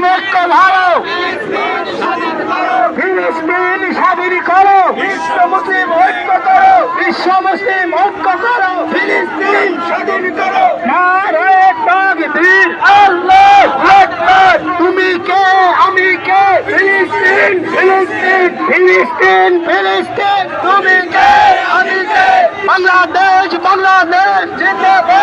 বিবেক ঐক্য ধরো ফিলিস্তিন স্বাধীন করো। বিশ্ব মুসলিম ঐক্য করো। বিশ্ব মুসলিম ঐক্য করো। ফিলিস্তিন স্বাধীন করো। নারে তাকবীর আল্লাহু আকবার তুমি কে? আমি কে? ফিলিস্তিন ফিলিস্তিন। ফিলিস্তিন ফিলিস্তিন। তুমি কে? আমি কে? বাংলাদেশ বাংলাদেশ। জিন্দাবাদ।